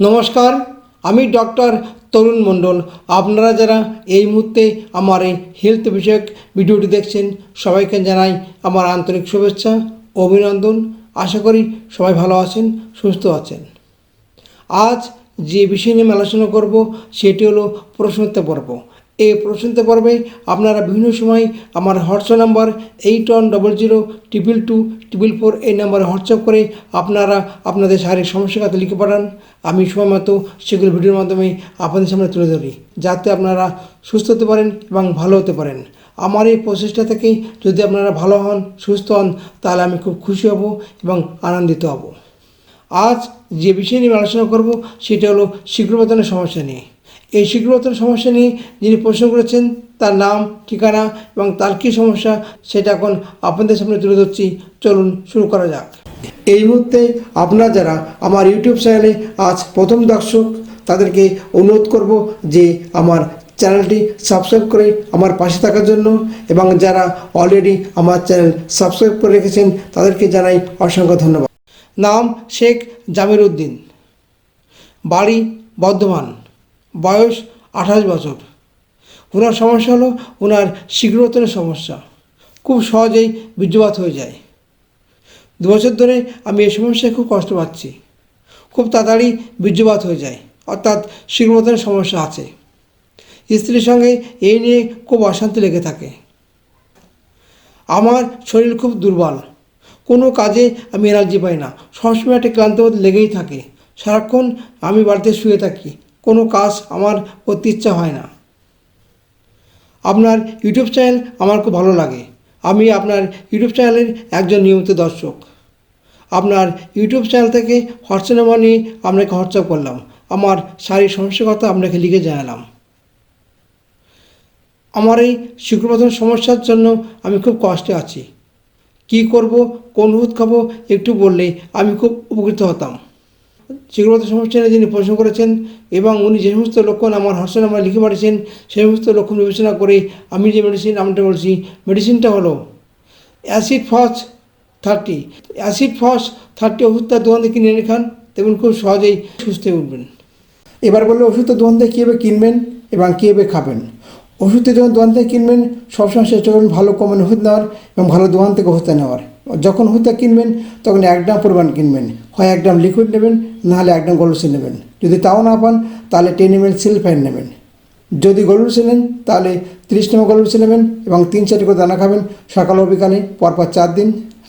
নমস্কার, আমি ডক্টর তরুণ মণ্ডল। আপনারা যারা এই মুহূর্তে আমার এই হেলথ বিষয়ক ভিডিওটি দেখছেন, সবাইকে জানাই আমার আন্তরিক শুভেচ্ছা, অভিনন্দন। আশা করি সবাই ভালো আছেন, সুস্থ আছেন। আজ যে বিষয় নিয়ে আলোচনা করব, সেটি হলো প্রশ্নোত্তর পর্ব। এই প্রশ্নোত্তর পর্বে আপনারা বিভিন্ন সময় আমার WhatsApp number eight one double zero triple two triple four এই নাম্বারে হোয়াটসঅ্যাপ করে আপনারা আপনাদের শারীরিক সমস্যার কথা লিখে পাঠান। আমি সময় মতো সেগুলো ভিডিওর মাধ্যমে আপনাদের সামনে তুলে ধরি, যাতে আপনারা সুস্থ হতে পারেন এবং ভালো হতে পারেন। আমার এই প্রচেষ্টা থেকেই যদি আপনারা ভালো হন, সুস্থ হন, তাহলে আমি খুব খুশি হব এবং আনন্দিত হব। আজ যে বিষয় নিয়ে আলোচনা করব, সেটা হলো শীঘ্রবেতনের সমস্যা নিয়ে। এই শীঘ্রবেতনের সমস্যা নিয়ে যিনি প্রশ্ন করেছেন, তার নাম, ঠিকানা এবং তার কী সমস্যা সেটা এখন আপনাদের সামনে তুলে ধরছি। চলুন শুরু করা যাক। এই মুহূর্তে আপনারা যারা আমার ইউটিউব চ্যানেলে আজ প্রথম দর্শক, তাদেরকে অনুরোধ করব যে আমার চ্যানেলটি সাবস্ক্রাইব করে আমার পাশে থাকার জন্য এবং যারা অলরেডি আমার চ্যানেল সাবস্ক্রাইব করে রেখেছেন, তাদেরকে জানাই অসংখ্য ধন্যবাদ। নাম শেখ জামির উদ্দিন। বাড়ি বর্ধমান। বয়স আঠাশ বছর। ওনার সমস্যা হলো ওনার শীঘ্রতনের সমস্যা। খুব সহজেই বীর্যপাত হয়ে যায়। দু বছর ধরে আমি এই সমস্যায় খুব কষ্ট পাচ্ছি। খুব তাড়াতাড়ি বীর্যপাত হয়ে যায়, অর্থাৎ শীঘ্রতনের সমস্যা আছে। স্ত্রীর সঙ্গে এই নিয়ে খুব অশান্তি লেগে থাকে। আমার শরীর খুব দুর্বল। কোনো কাজে আমি এনার্জি পাই না। সবসময় একটা ক্লান্তবোধ লেগেই থাকে। সারাক্ষণ আমি বাড়িতে শুয়ে থাকি। কোনো কাজ আমার করতে ইচ্ছা হয় না। আপনার ইউটিউব চ্যানেল আমার খুব ভালো লাগে। আমি আপনার ইউটিউব চ্যানেলের একজন নিয়মিত দর্শক। আপনার ইউটিউব চ্যানেল থেকে হোয়াটসঅ্যাপ নাম্বার নিয়ে আপনাকে হোয়াটসঅ্যাপ করলাম। আমার শারীরিক সমস্যার কথা আপনাকে লিখে জানালাম। আমার এই শুক্রপ্রধান সমস্যার জন্য আমি খুব কষ্টে আছি। কি করব, কোন ওষুধ খাব, একটু বললে আমি খুব উপকৃত হতাম। শীঘ্রত সমস্যা যিনি প্রশ্ন করেছেন এবং উনি যে সমস্ত লক্ষণ আমার হোয়াটসঅ্যাপ নাম্বার লিখে পাঠিয়েছেন, সেই সমস্ত লক্ষণ বিবেচনা করে আমি যে মেডিসিন আমটা বলছি মেডিসিনটা হলো acid phos thirty acid phos thirty ওষুধটা দোকান থেকে কিনে এনে খান তেমন খুব সহজেই সুস্থ উঠবেন। এবার বললে, ওষুধটা দোকান থেকে কীভাবে কিনবেন এবং কীভাবে খাবেন? ওষুধটা যখন দোকান থেকে কিনবেন, সবসময় চেষ্টা করবেন ভালো কোম্পানির ওষুধ নেওয়ার এবং ভালো দোকান থেকে ওষুধটা নেওয়ার। যখন ওষুধটা কিনবেন, তখন এক গ্রাম পরিমাণ কিনবেন। হয় এক গ্রাম লিকুইড নেবেন নাহলে এক গ্রাম সিল নেবেন। যদি তাও না পান, তাহলে টেন এম এল সিলফাইন নেবেন। যদি গোলুসিন নেন, তাহলে ত্রিশ নম্বর গোলুসিন নেবেন এবং তিন চারটি করে দানা খাবেন। সকাল ও বিকালে, পরপর চার দিন।